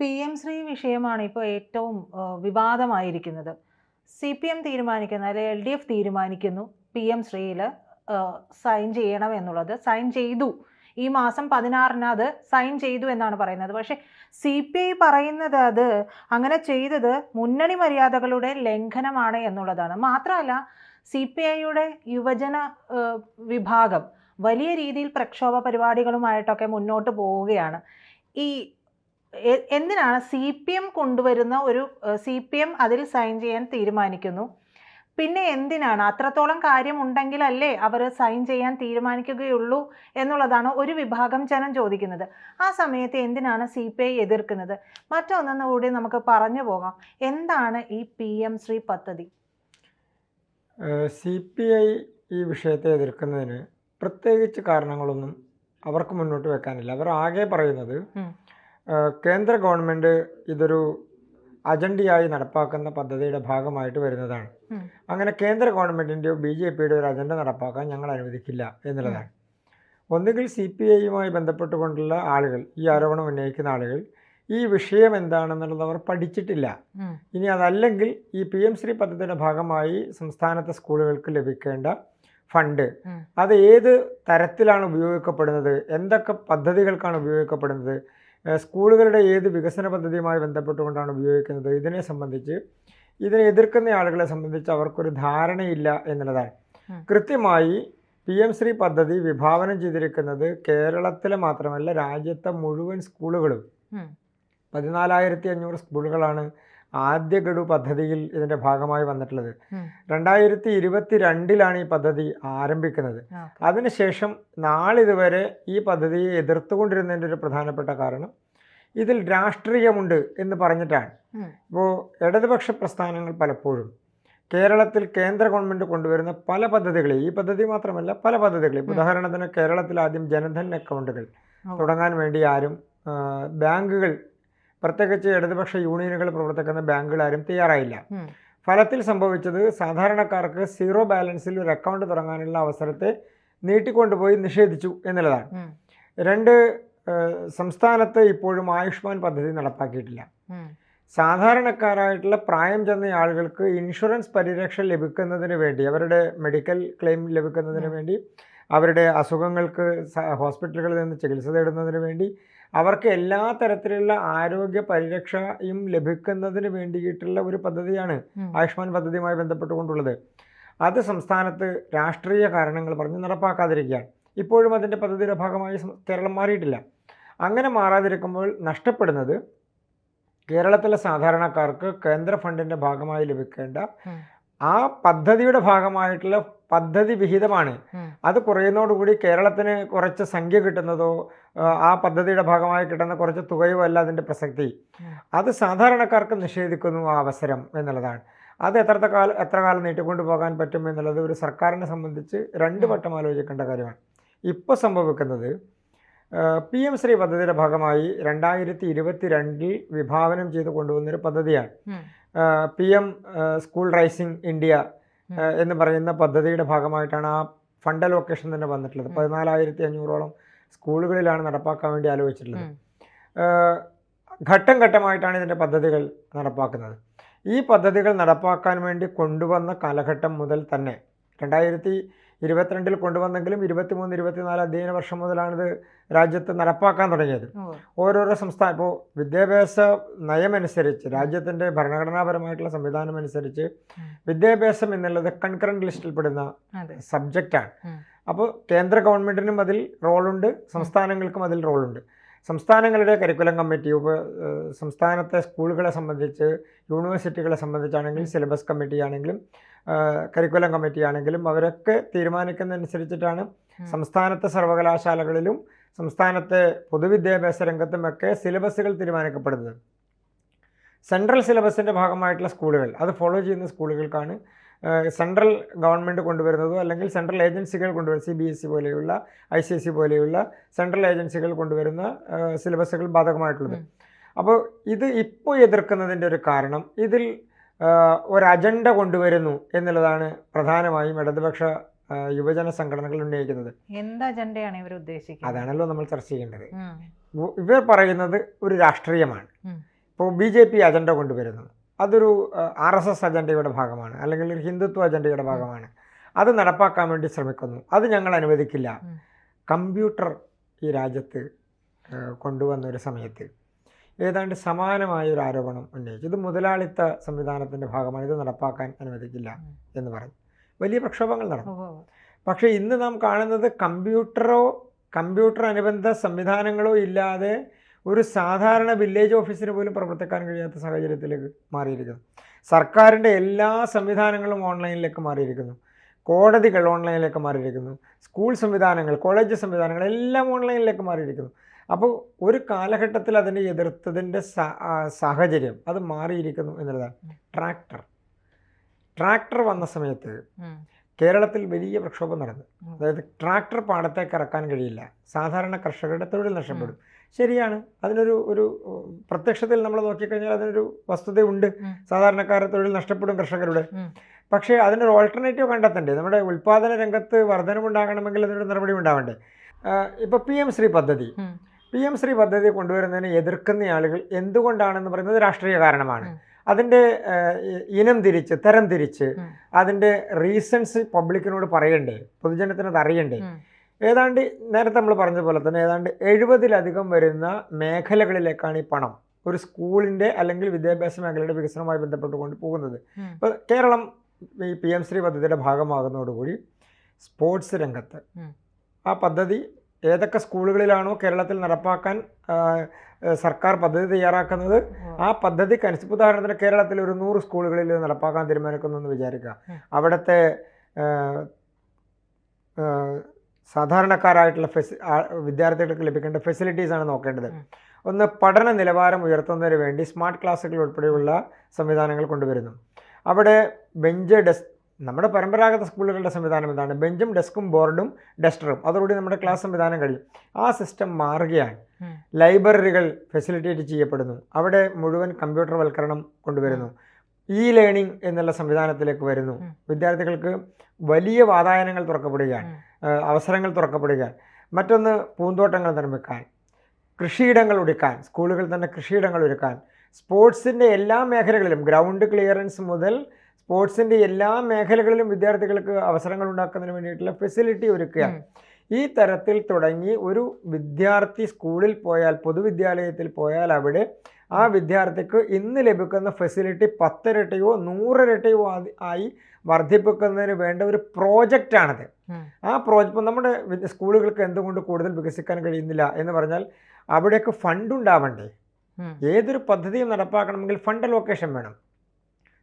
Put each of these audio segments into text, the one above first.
P M Shri വിഷയമാണ് ഇപ്പോൾ ഏറ്റവും വിവാദമായിരിക്കുന്നത്. സി പി എം തീരുമാനിക്കുന്ന അല്ലെങ്കിൽ എൽ ഡി എഫ് തീരുമാനിക്കുന്നു പി എം ശ്രീയിൽ സൈൻ ചെയ്യണം എന്നുള്ളത്. സൈൻ ചെയ്തു. ഈ മാസം പതിനാറിന് അത് സൈൻ ചെയ്തു എന്നാണ് പറയുന്നത്. പക്ഷേ സി പി ഐ പറയുന്നത് അത് അങ്ങനെ ചെയ്തത് മുന്നണി മര്യാദകളുടെ ലംഘനമാണ് എന്നുള്ളതാണ്. മാത്രമല്ല സി പി ഐയുടെ യുവജന വിഭാഗം വലിയ രീതിയിൽ പ്രക്ഷോഭ പരിപാടികളുമായിട്ടൊക്കെ മുന്നോട്ട് പോവുകയാണ്. ഈ എന്തിനാണ് സി പി എം കൊണ്ടുവരുന്ന ഒരു സി പി എം അതിൽ സൈൻ ചെയ്യാൻ തീരുമാനിക്കുന്നു? പിന്നെ എന്തിനാണ്? അത്രത്തോളം കാര്യമുണ്ടെങ്കിലല്ലേ അവർ സൈൻ ചെയ്യാൻ തീരുമാനിക്കുകയുള്ളൂ എന്നുള്ളതാണ് ഒരു വിഭാഗം ജനം ചോദിക്കുന്നത്. ആ സമയത്ത് എന്തിനാണ് സി പി ഐ എതിർക്കുന്നത്? മറ്റൊന്നും കൂടി നമുക്ക് പറഞ്ഞു പോകാം. എന്താണ് ഈ പി എം ശ്രീ പദ്ധതി? സി പി ഐ ഈ വിഷയത്തെ എതിർക്കുന്നതിന് പ്രത്യേകിച്ച് കാരണങ്ങളൊന്നും അവർക്ക് മുന്നോട്ട് വെക്കാനില്ല. അവർ ആകെ പറയുന്നത് കേന്ദ്ര ഗവൺമെന്റ് ഇതൊരു അജണ്ടയായി നടപ്പാക്കുന്ന പദ്ധതിയുടെ ഭാഗമായിട്ട് വരുന്നതാണ്. അങ്ങനെ കേന്ദ്ര ഗവൺമെന്റിന്റെയോ ബി ജെ പിയുടെ ഒരു അജണ്ട നടപ്പാക്കാൻ ഞങ്ങൾ അനുവദിക്കില്ല എന്നുള്ളതാണ്. ഒന്നുകിൽ സി പി ഐയുമായി ബന്ധപ്പെട്ടുകൊണ്ടുള്ള ആളുകൾ ഈ ആരോപണം ഉന്നയിക്കുന്ന ആളുകൾ ഈ വിഷയം എന്താണെന്നുള്ളത് അവർ പഠിച്ചിട്ടില്ല. ഇനി അതല്ലെങ്കിൽ ഈ പി എം ശ്രീ പദ്ധതിയുടെ ഭാഗമായി സംസ്ഥാനത്തെ സ്കൂളുകൾക്ക് ലഭിക്കേണ്ട ഫണ്ട് അത് ഏത് തരത്തിലാണ് ഉപയോഗിക്കപ്പെടുന്നത് എന്തൊക്കെ പദ്ധതികൾക്കാണ് ഉപയോഗിക്കപ്പെടുന്നത് സ്കൂളുകളുടെ ഏത് വികസന പദ്ധതിയുമായി ബന്ധപ്പെട്ടുകൊണ്ടാണ് ഉപയോഗിക്കുന്നത് ഇതിനെ സംബന്ധിച്ച് ഇതിനെ എതിർക്കുന്ന ആളുകളെ സംബന്ധിച്ച് അവർക്കൊരു ധാരണയില്ല എന്നുള്ളതാണ്. കൃത്യമായി പി എം ശ്രീ പദ്ധതി വിഭാവനം ചെയ്തിരിക്കുന്നത് കേരളത്തിലെ മാത്രമല്ല രാജ്യത്തെ മുഴുവൻ സ്കൂളുകളും. പതിനാലായിരത്തി അഞ്ഞൂറ് സ്കൂളുകളാണ് ആദ്യ ഗഡു പദ്ധതിയിൽ ഇതിന്റെ ഭാഗമായി വന്നിട്ടുള്ളത്. രണ്ടായിരത്തി ഇരുപത്തി രണ്ടിലാണ് ഈ പദ്ധതി ആരംഭിക്കുന്നത്. അതിനുശേഷം നാളിതുവരെ ഈ പദ്ധതിയെ എതിർത്തുകൊണ്ടിരുന്നതിന്റെ ഒരു പ്രധാനപ്പെട്ട കാരണം ഇതിൽ രാഷ്ട്രീയമുണ്ട് എന്ന് പറഞ്ഞിട്ടാണ്. ഇപ്പോൾ ഇടതുപക്ഷ പ്രസ്ഥാനങ്ങൾ പലപ്പോഴും കേരളത്തിൽ കേന്ദ്ര ഗവൺമെന്റ് കൊണ്ടുവരുന്ന പല പദ്ധതികളെ ഈ പദ്ധതി മാത്രമല്ല പല പദ്ധതികളെയും ഉദാഹരണത്തിന് കേരളത്തിൽ ആദ്യം ജനധൻ അക്കൗണ്ടുകൾ തുടങ്ങാൻ വേണ്ടി ആരും ബാങ്കുകൾ പ്രത്യേകിച്ച് ഇടതുപക്ഷ യൂണിയനുകൾ പ്രവർത്തിക്കുന്ന ബാങ്കുകൾ ആരും തയ്യാറായില്ല ഫലത്തിൽ സംഭവിച്ചത് സാധാരണക്കാർക്ക് സീറോ ബാലൻസിൽ ഒരു അക്കൗണ്ട് തുടങ്ങാനുള്ള അവസരത്തെ നീട്ടിക്കൊണ്ടുപോയി നിഷേധിച്ചു എന്നുള്ളതാണ്. രണ്ട് സംസ്ഥാനത്ത് ഇപ്പോഴും ആയുഷ്മാൻ പദ്ധതി നടപ്പാക്കിയിട്ടില്ല. സാധാരണക്കാരായിട്ടുള്ള പ്രായം ചെന്ന ആളുകൾക്ക് ഇൻഷുറൻസ് പരിരക്ഷ ലഭിക്കുന്നതിന് വേണ്ടി അവരുടെ മെഡിക്കൽ ക്ലെയിം ലഭിക്കുന്നതിന് വേണ്ടി അവരുടെ അസുഖങ്ങൾക്ക് ഹോസ്പിറ്റലുകളിൽ നിന്ന് ചികിത്സ തേടുന്നതിന് വേണ്ടി അവർക്ക് എല്ലാ തരത്തിലുള്ള ആരോഗ്യ പരിരക്ഷയും ലഭിക്കുന്നതിന് വേണ്ടിയിട്ടുള്ള ഒരു പദ്ധതിയാണ്. ആയുഷ്മാൻ പദ്ധതിയുമായി ബന്ധപ്പെട്ടുകൊണ്ടുള്ളത്. അത് സംസ്ഥാനത്ത് രാഷ്ട്രീയ കാരണങ്ങൾ പറഞ്ഞ് നടപ്പാക്കാതിരിക്കുകയാണ്. ഇപ്പോഴും അതിന്റെ പദ്ധതിയുടെ ഭാഗമായി കേരളം മാറിയിട്ടില്ല. അങ്ങനെ മാറാതിരിക്കുമ്പോൾ നഷ്ടപ്പെടുന്നത് കേരളത്തിലെ സാധാരണക്കാർക്ക് കേന്ദ്ര ഫണ്ടിന്റെ ഭാഗമായി ലഭിക്കേണ്ട ആ പദ്ധതിയുടെ ഭാഗമായിട്ടുള്ള പദ്ധതി വിഹിതമാണ്. അത് കുറയുന്നതോടുകൂടി കേരളത്തിന് കുറച്ച് സംഖ്യ കിട്ടുന്നതോ ആ, പദ്ധതിയുടെ ഭാഗമായി കിട്ടുന്ന കുറച്ച് തുകയോ അല്ല അതിന്റെ പ്രസക്തി. അത് സാധാരണക്കാർക്ക് നിഷേധിക്കുന്നു ആ അവസരം എന്നുള്ളതാണ്. അത് എത്രത്തെ കാലം എത്ര കാലം നീട്ടിക്കൊണ്ടു പോകാൻ പറ്റും എന്നുള്ളത് ഒരു സർക്കാരിനെ സംബന്ധിച്ച് രണ്ട് വട്ടം ആലോചിക്കേണ്ട കാര്യമാണ്. ഇപ്പോൾ സംഭവിക്കുന്നത് പി എം ശ്രീ പദ്ധതിയുടെ ഭാഗമായി രണ്ടായിരത്തി ഇരുപത്തി രണ്ടിൽ വിഭാവനം ചെയ്ത് കൊണ്ടുവന്നൊരു പദ്ധതിയാണ്. P M school rising India എന്ന് പറയുന്ന പദ്ധതിയുടെ ഭാഗമായിട്ടാണ് ആ ഫണ്ട് അലോക്കേഷൻ തന്നെ വന്നിട്ടുള്ളത്. പതിനാലായിരത്തി അഞ്ഞൂറോളം സ്കൂളുകളിലാണ് നടപ്പാക്കാൻ വേണ്ടി ആലോചിച്ചിട്ടുള്ളത്. ഘട്ടം ഘട്ടമായിട്ടാണ് ഇതിന്റെ പദ്ധതികൾ നടപ്പാക്കുന്നത്. ഈ പദ്ധതികൾ നടപ്പാക്കാൻ വേണ്ടി കൊണ്ടുവന്ന കാലഘട്ടം മുതൽ തന്നെ രണ്ടായിരത്തി ഇരുപത്തിരണ്ടിൽ കൊണ്ടുവന്നെങ്കിലും ഇരുപത്തിമൂന്ന് ഇരുപത്തിനാല് അധ്യയന വർഷം മുതലാണിത് രാജ്യത്ത് നടപ്പാക്കാൻ തുടങ്ങിയത്. ഓരോരോ സംസ്ഥാന ഇപ്പോൾ വിദ്യാഭ്യാസ നയമനുസരിച്ച് രാജ്യത്തിന്റെ ഭരണഘടനാപരമായിട്ടുള്ള സംവിധാനം അനുസരിച്ച് വിദ്യാഭ്യാസം എന്നുള്ളത് കൺകറന്റ് ലിസ്റ്റിൽ പെടുന്ന സബ്ജക്റ്റാണ്. അപ്പോൾ കേന്ദ്ര ഗവൺമെന്റിനും അതിൽ റോളുണ്ട് സംസ്ഥാനങ്ങൾക്കും അതിൽ റോളുണ്ട് സംസ്ഥാനങ്ങളുടെ കരിക്കുലം കമ്മിറ്റി ഉപ സംസ്ഥാനത്തെ സ്കൂളുകളെ സംബന്ധിച്ച് യൂണിവേഴ്സിറ്റികളെ സംബന്ധിച്ചാണെങ്കിലും സിലബസ് കമ്മിറ്റി ആണെങ്കിലും കരിക്കുലം കമ്മിറ്റി ആണെങ്കിലും അവരൊക്കെ തീരുമാനിക്കുന്നതനുസരിച്ചിട്ടാണ്. സംസ്ഥാനത്തെ സർവകലാശാലകളിലും സംസ്ഥാനത്തെ പൊതുവിദ്യാഭ്യാസ രംഗത്തുമൊക്കെ സിലബസുകൾ തീരുമാനിക്കപ്പെടുന്നത് സെൻട്രൽ സിലബസിന്റെ ഭാഗമായിട്ടുള്ള സ്കൂളുകൾ അത് ഫോളോ ചെയ്യുന്ന സ്കൂളുകൾക്കാണ് സെൻട്രൽ ഗവൺമെന്റ് കൊണ്ടുവരുന്നതോ അല്ലെങ്കിൽ സെൻട്രൽ ഏജൻസികൾ കൊണ്ടുവരുന്ന സി ബി എസ് ഇ പോലെയുള്ള ഐ സി എസ് സി പോലെയുള്ള സെൻട്രൽ ഏജൻസികൾ കൊണ്ടുവരുന്ന സിലബസുകൾ ബാധകമായിട്ടുള്ളത്. അപ്പോൾ ഇത് ഇപ്പോൾ എതിർക്കുന്നതിന്റെ ഒരു കാരണം ഇതിൽ ഒരു അജണ്ട കൊണ്ടുവരുന്നു എന്നുള്ളതാണ് പ്രധാനമായും ഇടതുപക്ഷ യുവജന സംഘടനകൾ ഉന്നയിക്കുന്നത്. എന്ത് അജണ്ടയാണ് ഇവർ ഉദ്ദേശിക്കുന്നത്? അതാണല്ലോ നമ്മൾ ചർച്ച ചെയ്യേണ്ടത്. ഇവർ പറയുന്നത് ഒരു രാഷ്ട്രീയമാണ്. ഇപ്പോൾ ബി ജെ പി അജണ്ട കൊണ്ടുവരുന്നു. അതൊരു ആർ എസ് എസ് അജണ്ടയുടെ ഭാഗമാണ്. അല്ലെങ്കിൽ ഒരു ഹിന്ദുത്വ അജണ്ടയുടെ ഭാഗമാണ്. അത് നടപ്പാക്കാൻ വേണ്ടി ശ്രമിക്കുന്നു. അത് ഞങ്ങൾ അനുവദിക്കില്ല. കമ്പ്യൂട്ടർ ഈ രാജ്യത്ത് കൊണ്ടുവന്നൊരു കൊണ്ടുവന്ന ഒരു സമയത്ത്. ഏതാണ്ട് സമാനമായ ഒരു ആരോപണം ഉന്നയിച്ചു. ഇത് മുതലാളിത്ത സംവിധാനത്തിന്റെ ഭാഗമാണ്. ഇത് നടപ്പാക്കാൻ അനുവദിക്കില്ല എന്ന് പറഞ്ഞു. വലിയ പ്രക്ഷോഭങ്ങൾ നടന്നു. പക്ഷേ ഇന്ന് നാം കാണുന്നത് കമ്പ്യൂട്ടറോ കമ്പ്യൂട്ടർ അനുബന്ധ സംവിധാനങ്ങളോ ഇല്ലാതെ ഒരു സാധാരണ വില്ലേജ് ഓഫീസിന് പോലും പ്രവർത്തിക്കാൻ കഴിയാത്ത സാഹചര്യത്തിലേക്ക് മാറിയിരിക്കുന്നു. സർക്കാരിന്റെ എല്ലാ സംവിധാനങ്ങളും ഓൺലൈനിലേക്ക് മാറിയിരിക്കുന്നു. കോടതികൾ ഓൺലൈനിലേക്ക് മാറിയിരിക്കുന്നു. സ്കൂൾ സംവിധാനങ്ങൾ കോളേജ് സംവിധാനങ്ങൾ എല്ലാം ഓൺലൈനിലേക്ക് മാറിയിരിക്കുന്നു. അപ്പോൾ ഒരു കാലഘട്ടത്തിൽ അതിനെ എതിർത്തതിന്റെ സാഹചര്യം അത് മാറിയിരിക്കുന്നു എന്നുള്ളതാണ്. ട്രാക്ടർ ട്രാക്ടർ വന്ന സമയത്ത് കേരളത്തിൽ വലിയ പ്രക്ഷോഭം നടന്നു. അതായത് ട്രാക്ടർ പാടത്തേക്ക് ഇറക്കാൻ കഴിയില്ല. സാധാരണ കർഷകരുടെ തൊഴിൽ നഷ്ടപ്പെടും. ശരിയാണ്. അതിനൊരു ഒരു പ്രത്യക്ഷത്തിൽ നമ്മൾ നോക്കിക്കഴിഞ്ഞാൽ അതിനൊരു വസ്തുതയുണ്ട്. സാധാരണക്കാരെ സാധാരണക്കാരുടെ തൊഴിൽ നഷ്ടപ്പെടും കർഷകരുടെ. പക്ഷേ അതിനൊരു ഓൾട്ടർനേറ്റീവ് കണ്ടെത്തണ്ടേ നമ്മുടെ ഉൽപ്പാദന രംഗത്ത് വർധനമുണ്ടാകണമെങ്കിൽ അതിനൊരു നടപടി ഉണ്ടാവണ്ടേ ഇപ്പോൾ പി എം ശ്രീ പദ്ധതി. പി എം ശ്രീ പദ്ധതി കൊണ്ടുവരുന്നതിനെ എതിർക്കുന്ന ആളുകൾ എന്തുകൊണ്ടാണെന്ന് പറയുന്നത് രാഷ്ട്രീയ കാരണമാണ്. അതിന്റെ ഇനം തിരിച്ച് തരം തിരിച്ച്. അതിന്റെ റീസൺസ് പബ്ലിക്കിനോട് പറയണ്ടേ? പൊതുജനത്തിനത് അറിയണ്ടേ. ഏതാണ്ട് നേരത്തെ നമ്മൾ പറഞ്ഞ പോലെ തന്നെ ഏതാണ്ട് എഴുപതിലധികം വരുന്ന മേഖലകളിലേക്കാണ് ഈ പണം ഒരു സ്കൂളിന്റെ അല്ലെങ്കിൽ വിദ്യാഭ്യാസ മേഖലയുടെ വികസനവുമായി ബന്ധപ്പെട്ടുകൊണ്ട് പോകുന്നത്. ഇപ്പോൾ കേരളം ഈ പി എം ശ്രീ പദ്ധതിയുടെ ഭാഗമാകുന്നതോടുകൂടി സ്പോർട്സ് രംഗത്ത് ആ പദ്ധതി ഏതൊക്കെ സ്കൂളുകളിലാണോ കേരളത്തിൽ നടപ്പാക്കാൻ സർക്കാർ പദ്ധതി തയ്യാറാക്കുന്നത് ആ പദ്ധതിക്ക് അനുസരിച്ച് ഉദാഹരണത്തിന് കേരളത്തിൽ ഒരു നൂറ് സ്കൂളുകളിൽ നടപ്പാക്കാൻ തീരുമാനിക്കുന്നു എന്ന് വിചാരിക്കുക അവിടുത്തെ സാധാരണക്കാരായിട്ടുള്ള ഫെസി വിദ്യാർത്ഥികൾക്ക് ലഭിക്കേണ്ട ഫെസിലിറ്റീസാണ് നോക്കേണ്ടത്. ഒന്ന് പഠന നിലവാരം ഉയർത്തുന്നതിന് വേണ്ടി സ്മാർട്ട് ക്ലാസ്സുകൾ ഉൾപ്പെടെയുള്ള സംവിധാനങ്ങൾ കൊണ്ടുവരുന്നു. അവിടെ ബെഞ്ച് ഡെസ്ക് നമ്മുടെ പരമ്പരാഗത സ്കൂളുകളുടെ സംവിധാനം എന്താണ് ബെഞ്ചും ഡെസ്കും ബോർഡും ഡസ്റ്ററും അതോടുകൂടി നമ്മുടെ ക്ലാസ് സംവിധാനം കഴിയും. ആ സിസ്റ്റം മാറുകയാണ്. ലൈബ്രറികൾ ഫെസിലിറ്റേറ്റ് ചെയ്യപ്പെടുന്നു. അവിടെ മുഴുവൻ കമ്പ്യൂട്ടർ വൽക്കരണം കൊണ്ടുവരുന്നു. ഇ ലേണിംഗ് എന്നുള്ള സംവിധാനത്തിലേക്ക് വരുന്നു. വിദ്യാർത്ഥികൾക്ക് വലിയ വാതായനങ്ങൾ തുറക്കപ്പെടുകയാണ്. അവസരങ്ങൾ തുറക്കപ്പെടുകയാണ്. മറ്റൊന്ന് പൂന്തോട്ടങ്ങൾ നിർമ്മിക്കാൻ കൃഷിയിടങ്ങൾ ഒരുക്കാൻ സ്കൂളുകൾ തന്നെ കൃഷിയിടങ്ങൾ ഒരുക്കാൻ. സ്പോർട്സിന്റെ എല്ലാ മേഖലകളിലും ഗ്രൗണ്ട് ക്ലിയറൻസ് മുതൽ സ്പോർട്സിന്റെ എല്ലാ മേഖലകളിലും വിദ്യാർത്ഥികൾക്ക് അവസരങ്ങൾ ഉണ്ടാക്കുന്നതിന് വേണ്ടിയിട്ടുള്ള ഫെസിലിറ്റി ഒരുക്കുക ഈ തരത്തിൽ തുടങ്ങി ഒരു വിദ്യാർത്ഥി സ്കൂളിൽ പോയാൽ പൊതുവിദ്യാലയത്തിൽ പോയാൽ അവിടെ ആ വിദ്യാർത്ഥിക്ക് ഇന്ന് ലഭിക്കുന്ന ഫെസിലിറ്റി പത്തിരട്ടിയോ നൂറിരട്ടിയോ ആയി- വർദ്ധിപ്പിക്കുന്നതിന് വേണ്ട ഒരു പ്രോജക്റ്റാണത്. ആ പ്രോജക്റ്റ് നമ്മുടെ സ്കൂളുകൾക്ക് എന്തുകൊണ്ട് കൂടുതൽ വികസിക്കാൻ കഴിയുന്നില്ല എന്ന് പറഞ്ഞാൽ അവിടെയൊക്കെ ഫണ്ട് ഉണ്ടാവണ്ടേ. ഏതൊരു പദ്ധതിയും നടപ്പാക്കണമെങ്കിൽ ഫണ്ട് ലൊക്കേഷൻ വേണം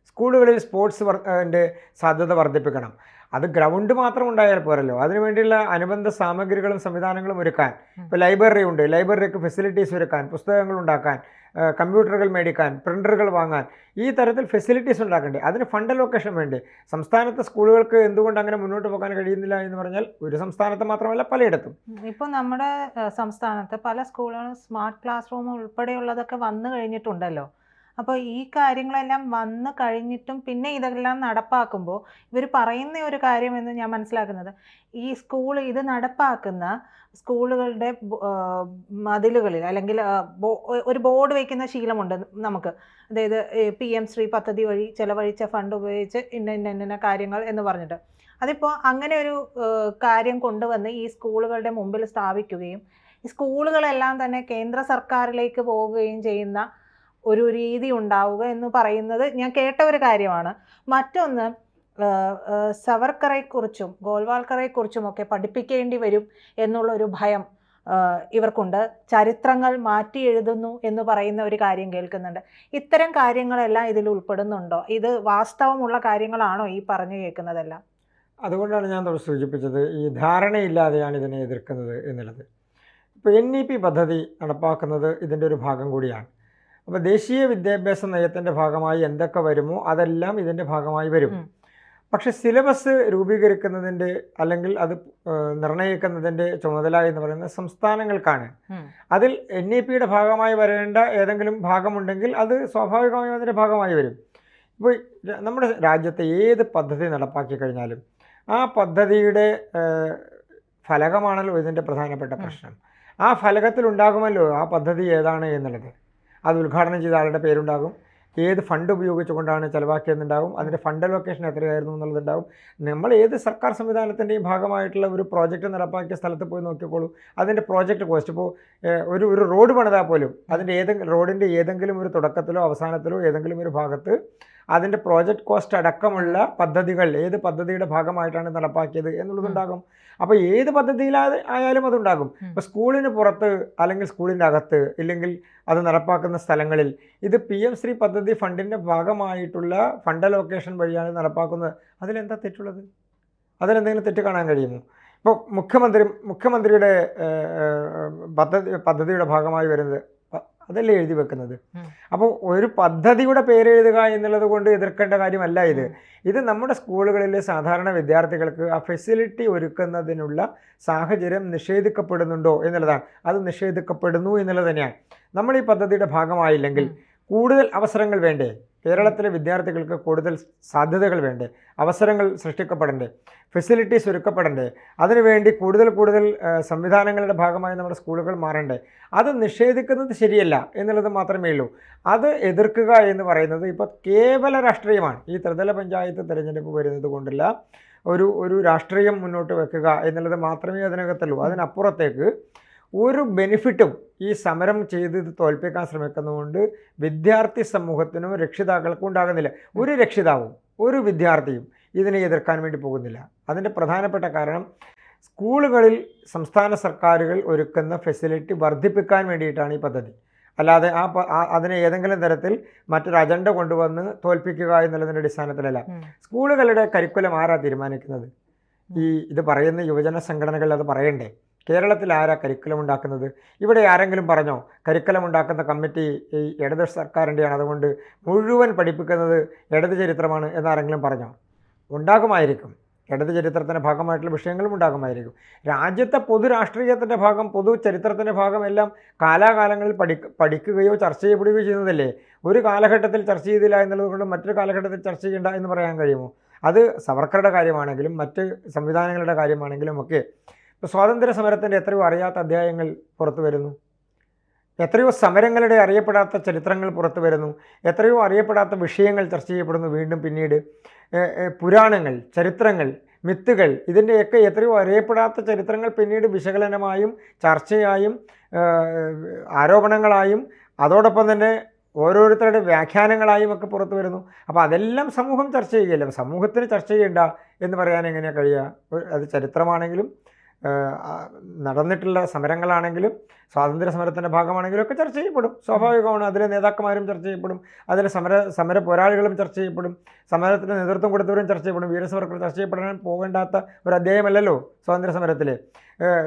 സ്കൂളുകളിൽ സ്പോർട്സ് വർക്കിന്റെ ന്റെ സാധ്യത വർദ്ധിപ്പിക്കണം. അത് ഗ്രൗണ്ട് മാത്രം ഉണ്ടായാൽ പോരല്ലോ. അതിനുവേണ്ടിയുള്ള അനുബന്ധ സാമഗ്രികളും സംവിധാനങ്ങളും ഒരുക്കാൻ. ഇപ്പോൾ ലൈബ്രറി ഉണ്ട്. ലൈബ്രറിക്ക് ഫെസിലിറ്റീസ് ഒരുക്കാൻ പുസ്തകങ്ങൾ ഉണ്ടാക്കാൻ കമ്പ്യൂട്ടറുകൾ മേടിക്കാൻ പ്രിന്ററുകൾ വാങ്ങാൻ ഈ തരത്തിൽ ഫെസിലിറ്റീസ് ഉണ്ടാക്കണ്ടേ. അതിന് ഫണ്ട് ലൊക്കേഷൻ വേണ്ടേ. സംസ്ഥാനത്തെ സ്കൂളുകൾക്ക് എന്തുകൊണ്ട് അങ്ങനെ മുന്നോട്ട് പോകാൻ കഴിയുന്നില്ല എന്ന് പറഞ്ഞാൽ ഒരു സംസ്ഥാനത്ത് മാത്രമല്ല പലയിടത്തും. ഇപ്പോൾ നമ്മുടെ സംസ്ഥാനത്ത് പല സ്കൂളുകളും സ്മാർട്ട് ക്ലാസ് റൂം ഉൾപ്പെടെയുള്ളതൊക്കെ വന്നു കഴിഞ്ഞിട്ടുണ്ടല്ലോ. അപ്പോൾ ഈ കാര്യങ്ങളെല്ലാം വന്നു കഴിഞ്ഞിട്ടും പിന്നെ ഇതെല്ലാം നടപ്പാക്കുമ്പോൾ ഇവർ പറയുന്ന ഒരു കാര്യമെന്ന് ഞാൻ മനസ്സിലാക്കുന്നത്. ഈ സ്കൂൾ ഇത് നടപ്പാക്കുന്ന സ്കൂളുകളുടെ മതിലുകളിൽ അല്ലെങ്കിൽ ഒരു ബോർഡ് വയ്ക്കുന്ന ശീലമുണ്ട് നമുക്ക്. അതായത് പി എം ശ്രീ പദ്ധതി വഴി ചെലവഴിച്ച ഫണ്ട് ഉപയോഗിച്ച് ഇന്ന ഇന്ന ഇന്ന കാര്യങ്ങൾ എന്ന് പറഞ്ഞിട്ട്. അതിപ്പോൾ അങ്ങനെ ഒരു കാര്യം കൊണ്ടുവന്ന് ഈ സ്കൂളുകളുടെ മുമ്പിൽ സ്ഥാപിക്കുകയും ഈ സ്കൂളുകളെല്ലാം തന്നെ കേന്ദ്ര സർക്കാരിലേക്ക് പോവുകയും ചെയ്യുന്ന ഒരു രീതി ഉണ്ടാവുക എന്ന് പറയുന്നത് ഞാൻ കേട്ട ഒരു കാര്യമാണ്. മറ്റൊന്ന് സവർക്കറെക്കുറിച്ചും ഗോൾവാൾക്കറെക്കുറിച്ചും ഒക്കെ പഠിപ്പിക്കേണ്ടി വരും എന്നുള്ളൊരു ഭയം ഇവർക്കുണ്ട്. ചരിത്രങ്ങൾ മാറ്റി എഴുതുന്നു എന്ന് പറയുന്ന ഒരു കാര്യം കേൾക്കുന്നുണ്ട്. ഇത്തരം കാര്യങ്ങളെല്ലാം ഇതിൽ ഉൾപ്പെടുന്നുണ്ടോ? ഇത് വാസ്തവമുള്ള കാര്യങ്ങളാണോ ഈ പറഞ്ഞു കേൾക്കുന്നതെല്ലാം? അതുകൊണ്ടാണ് ഞാൻ സൂചിപ്പിച്ചത് ഈ ധാരണയില്ലാതെയാണ് ഇതിനെ എതിർക്കുന്നത് എന്നുള്ളത്. ഇപ്പോൾ എൻ ഇ പി പദ്ധതി നടപ്പാക്കുന്നത് ഇതിന്റെ ഒരു ഭാഗം കൂടിയാണ്. അപ്പോൾ ദേശീയ വിദ്യാഭ്യാസ നയത്തിന്റെ ഭാഗമായി എന്തൊക്കെ വരുമോ അതെല്ലാം ഇതിന്റെ ഭാഗമായി വരും. പക്ഷെ സിലബസ് രൂപീകരിക്കുന്നതിന്റെ അല്ലെങ്കിൽ അത് നിർണയിക്കുന്നതിന്റെ നിർണയിക്കുന്നതിന്റെ ചുമതല എന്ന് പറയുന്നത് സംസ്ഥാനങ്ങൾക്കാണ്. അതിൽ എൻ ഇ പിയുടെ ഭാഗമായി വരേണ്ട ഏതെങ്കിലും ഭാഗമുണ്ടെങ്കിൽ അത് സ്വാഭാവികമായും അതിന്റെ ഭാഗമായി വരും. ഇപ്പോൾ നമ്മുടെ രാജ്യത്തെ ഏത് പദ്ധതി നടപ്പാക്കി കഴിഞ്ഞാലും ആ പദ്ധതിയുടെ ഫലകമാണല്ലോ ഇതിന്റെ പ്രധാനപ്പെട്ട പ്രശ്നം. ആ ഫലകത്തിൽ ഉണ്ടാകുമല്ലോ ആ പദ്ധതി ഏതാണ് എന്നുള്ളത്. അത് ഉദ്ഘാടനം ചെയ്ത ആളുടെ പേരുണ്ടാകും. ഏത് ഫണ്ട് ഉപയോഗിച്ചുകൊണ്ടാണ് ചിലവാക്കിയതെന്നുണ്ടാകും. അതിന്റെ ഫണ്ട് ലൊക്കേഷൻ എത്രയായിരുന്നു എന്നുള്ളതുണ്ടാകും. നമ്മൾ ഏത് സർക്കാർ സംവിധാനത്തിന്റെയും ഭാഗമായിട്ടുള്ള ഒരു പ്രോജക്റ്റ് നടപ്പാക്കിയ സ്ഥലത്ത് പോയി നോക്കിക്കോളൂ. അതിന്റെ പ്രോജക്റ്റ് കോസ്റ്റ് ഇപ്പോൾ ഒരു ഒരു റോഡ് പണിതാൽ പോലും അതിന്റെ ഏതെങ്കിലും റോഡിന്റെ ഏതെങ്കിലും ഒരു തുടക്കത്തിലോ അവസാനത്തിലോ ഏതെങ്കിലും ഒരു ഭാഗത്ത് അതിന്റെ പ്രോജക്റ്റ് കോസ്റ്റ് അടക്കമുള്ള പദ്ധതികൾ ഏത് പദ്ധതിയുടെ ഭാഗമായിട്ടാണ് നടപ്പാക്കിയത് എന്നുള്ളതുണ്ടാകും അപ്പോൾ ഏത് പദ്ധതിയിലാ ആയാലും അതുണ്ടാകും. ഇപ്പോൾ സ്കൂളിന് പുറത്ത് അല്ലെങ്കിൽ സ്കൂളിന്റെ അകത്ത് ഇല്ലെങ്കിൽ അത് നടപ്പാക്കുന്ന സ്ഥലങ്ങളിൽ ഇത് പി എം ശ്രീ പദ്ധതി ഫണ്ടിന്റെ ഭാഗമായിട്ടുള്ള ഫണ്ട് അലോക്കേഷൻ വഴിയാണ് നടപ്പാക്കുന്നത്. അതിലെന്താ തെറ്റുള്ളത്? അതിലെന്തെങ്കിലും തെറ്റ് കാണാൻ കഴിയുമോ? ഇപ്പോൾ മുഖ്യമന്ത്രി മുഖ്യമന്ത്രിയുടെ പദ്ധതി പദ്ധതിയുടെ ഭാഗമായി വരുന്നത് അതല്ലേ എഴുതി വെക്കുന്നത്. അപ്പോൾ ഒരു പദ്ധതിയുടെ പേര് എഴുതുക എന്നുള്ളത് കൊണ്ട് എതിർക്കേണ്ട കാര്യമല്ല ഇത്. ഇത് നമ്മുടെ സ്കൂളുകളിലെ സാധാരണ വിദ്യാർത്ഥികൾക്ക് ആ ഫെസിലിറ്റി ഒരുക്കുന്നതിനുള്ള സാഹചര്യം നിഷേധിക്കപ്പെടുന്നുണ്ടോ എന്നുള്ളതാണ്. അത് നിഷേധിക്കപ്പെടുന്നു എന്നുള്ളത് തന്നെയാണ്. നമ്മൾ ഈ പദ്ധതിയുടെ ഭാഗമായില്ലെങ്കിൽ കൂടുതൽ അവസരങ്ങൾ വേണ്ടേ? കേരളത്തിലെ വിദ്യാർത്ഥികൾക്ക് കൂടുതൽ സാധ്യതകൾ വേണ്ടേ? അവസരങ്ങൾ സൃഷ്ടിക്കപ്പെടണ്ടേ? ഫെസിലിറ്റീസ് ഒരുക്കപ്പെടണ്ടേ? അതിനുവേണ്ടി കൂടുതൽ കൂടുതൽ സംവിധാനങ്ങളുടെ ഭാഗമായി നമ്മുടെ സ്കൂളുകൾ മാറണ്ടേ? അത് നിഷേധിക്കുന്നത് ശരിയല്ല എന്നുള്ളത് മാത്രമേ ഉള്ളൂ. അത് എതിർക്കുക എന്ന് പറയുന്നത് ഇപ്പോൾ കേവല രാഷ്ട്രീയമാണ്. ഈ ത്രിതല പഞ്ചായത്ത് തിരഞ്ഞെടുപ്പ് വരുന്നത് കൊണ്ടുള്ള ഒരു ഒരു രാഷ്ട്രീയം മുന്നോട്ട് വെക്കുക എന്നുള്ളത് മാത്രമേ അതിനകത്തുള്ളൂ. അതിനപ്പുറത്തേക്ക് ഒരു ബെനിഫിറ്റും ഈ സമരം ചെയ്ത് ഇത് തോൽപ്പിക്കാൻ ശ്രമിക്കുന്നതുകൊണ്ട് വിദ്യാർത്ഥി സമൂഹത്തിനും രക്ഷിതാക്കൾക്കും ഉണ്ടാകുന്നില്ല. ഒരു രക്ഷിതാവും ഒരു വിദ്യാർത്ഥിയും ഇതിനെ എതിർക്കാൻ വേണ്ടി പോകുന്നില്ല. അതിന്റെ പ്രധാനപ്പെട്ട കാരണം സ്കൂളുകളിൽ സംസ്ഥാന സർക്കാരുകൾ ഒരുക്കുന്ന ഫെസിലിറ്റി വർദ്ധിപ്പിക്കാൻ വേണ്ടിയിട്ടാണ് ഈ പദ്ധതി. അല്ലാതെ ആ അതിനെ ഏതെങ്കിലും തരത്തിൽ മറ്റൊരു അജണ്ട കൊണ്ടുവന്ന് തോൽപ്പിക്കുക എന്നുള്ളതിന്റെ അടിസ്ഥാനത്തിലല്ല. സ്കൂളുകളുടെ കരിക്കുലം ആരാ തീരുമാനിക്കുന്നത്? ഈ ഇത് പറയുന്ന യുവജന സംഘടനകൾ അത് പറയണ്ടേ? കേരളത്തിൽ ആരാ കരിക്കുലം ഉണ്ടാക്കുന്നത്? ഇവിടെ ആരെങ്കിലും പറഞ്ഞോ? കരിക്കുലം ഉണ്ടാക്കുന്ന കമ്മിറ്റി ഈ ഇടത് സർക്കാരിന്റെയാണ്. അതുകൊണ്ട് മുഴുവൻ പഠിപ്പിക്കുന്നത് ഇടത് ചരിത്രമാണ് എന്നാരെങ്കിലും പറഞ്ഞോ? ഉണ്ടാകുമായിരിക്കും. ഇടത് ചരിത്രത്തിന്റെ ഭാഗമായിട്ടുള്ള വിഷയങ്ങളും ഉണ്ടാകുമായിരിക്കും. രാജ്യത്തെ പൊതു രാഷ്ട്രീയത്തിന്റെ ഭാഗം പൊതു ചരിത്രത്തിന്റെ ഭാഗം എല്ലാം കാലാകാലങ്ങളിൽ പഠി പഠിക്കുകയോ ചർച്ച ചെയ്യപ്പെടുകയോ ചെയ്യുന്നതല്ലേ? ഒരു കാലഘട്ടത്തിൽ ചർച്ച ചെയ്തില്ല എന്നുള്ളത് കൊണ്ട് മറ്റൊരു കാലഘട്ടത്തിൽ ചർച്ച ചെയ്യണ്ട എന്ന് പറയാൻ കഴിയുമോ? അത് സവർക്കറുടെ കാര്യമാണെങ്കിലും മറ്റ് സംവിധാനങ്ങളുടെ കാര്യമാണെങ്കിലും ഒക്കെ സ്വാതന്ത്ര്യ സമരത്തിന്റെ എത്രയോ അറിയാത്ത അധ്യായങ്ങൾ പുറത്തു വരുന്നു. എത്രയോ സമരങ്ങളുടെ അറിയപ്പെടാത്ത ചരിത്രങ്ങൾ പുറത്തു വരുന്നു. എത്രയോ അറിയപ്പെടാത്ത വിഷയങ്ങൾ ചർച്ച ചെയ്യപ്പെടുന്നു വീണ്ടും പിന്നീട്. പുരാണങ്ങൾ ചരിത്രങ്ങൾ മിത്തുകൾ ഇതിന്റെയൊക്കെ എത്രയോ അറിയപ്പെടാത്ത ചരിത്രങ്ങൾ പിന്നീട് വിശകലനമായും ചർച്ചയായും ആരോപണങ്ങളായും അതോടൊപ്പം തന്നെ ഓരോരുത്തരുടെ വ്യാഖ്യാനങ്ങളായും ഒക്കെ പുറത്തു വരുന്നു. അപ്പോൾ അതെല്ലാം സമൂഹം ചർച്ച ചെയ്യുകയല്ല സമൂഹത്തിന് ചർച്ച ചെയ്യണ്ട എന്ന് പറയാൻ എങ്ങനെയാണ് കഴിയുക? അത് ചരിത്രമാണെങ്കിലും നടന്നിട്ടുള്ള സമരങ്ങളാണെങ്കിലും സ്വാതന്ത്ര്യ സമരത്തിന്റെ ഭാഗമാണെങ്കിലും ഒക്കെ ചർച്ച ചെയ്യപ്പെടും. സ്വാഭാവികമാണ് അതിലെ നേതാക്കന്മാരും ചർച്ച ചെയ്യപ്പെടും. അതിലെ സമര സമര പോരാളികളും ചർച്ച ചെയ്യപ്പെടും. സമരത്തിന് നേതൃത്വം കൊടുത്തവരും ചർച്ച ചെയ്യപ്പെടും. വീരസവർക്കർ ചർച്ച ചെയ്യപ്പെടാൻ പോകേണ്ടാത്ത ഒരു അധ്യായമല്ലല്ലോ സ്വാതന്ത്ര്യ സമരത്തിൽ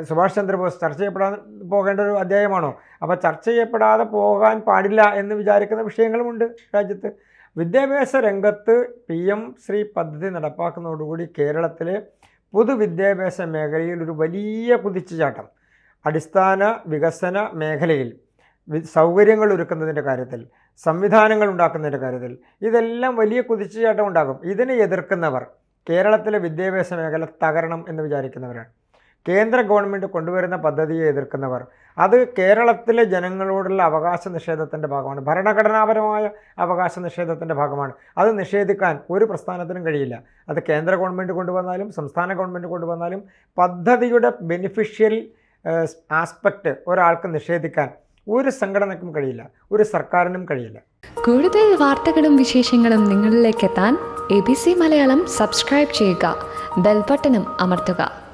സുഭാഷ് ചന്ദ്രബോസ് ചർച്ച ചെയ്യപ്പെടാൻ പോകേണ്ട ഒരു അധ്യായമാണോ? അപ്പോൾ ചർച്ച ചെയ്യപ്പെടാതെ പോകാൻ പാടില്ല എന്ന് വിചാരിക്കുന്ന വിഷയങ്ങളുമുണ്ട് രാജ്യത്ത്. വിദ്യാഭ്യാസ രംഗത്ത് പി എം ശ്രീ പദ്ധതി നടപ്പാക്കുന്നതോടുകൂടി കേരളത്തിലെ പൊതുവിദ്യാഭ്യാസ മേഖലയിൽ ഒരു വലിയ കുതിച്ചുചാട്ടം. അടിസ്ഥാന വികസന മേഖലയിൽ സൗകര്യങ്ങൾ ഒരുക്കുന്നതിന്റെ കാര്യത്തിൽ സംവിധാനങ്ങൾ ഉണ്ടാക്കുന്നതിന്റെ കാര്യത്തിൽ ഇതെല്ലാം വലിയ കുതിച്ചുചാട്ടം ഉണ്ടാകും. ഇതിനെ എതിർക്കുന്നവർ കേരളത്തിലെ വിദ്യാഭ്യാസ മേഖല തകരണം എന്ന് വിചാരിക്കുന്നവരാണ്. കേന്ദ്ര ഗവൺമെന്റ് കൊണ്ടുവരുന്ന പദ്ധതിയെ എതിർക്കുന്നവർ അത് കേരളത്തിലെ ജനങ്ങളോടുള്ള അവകാശ നിഷേധത്തിന്റെ ഭാഗമാണ്. ഭരണഘടനാപരമായ അവകാശ നിഷേധത്തിന്റെ ഭാഗമാണ്. അത് നിഷേധിക്കാൻ ഒരു പ്രസ്ഥാനത്തിനും കഴിയില്ല. അത് കേന്ദ്ര ഗവൺമെന്റ് കൊണ്ടുവന്നാലും സംസ്ഥാന ഗവൺമെന്റ് കൊണ്ടുവന്നാലും പദ്ധതിയുടെ ബെനിഫിഷ്യൽ ആസ്പെക്റ്റ് ഒരാൾക്ക് നിഷേധിക്കാൻ ഒരു സംഘടനയ്ക്കും കഴിയില്ല. ഒരു സർക്കാരിനും കഴിയില്ല. കൂടുതൽ വാർത്തകളും വിശേഷങ്ങളും നിങ്ങളിലേക്ക് എത്താൻ A B C Malayalam subscribe ചെയ്യുക. ബെൽബട്ടനും അമർത്തുക.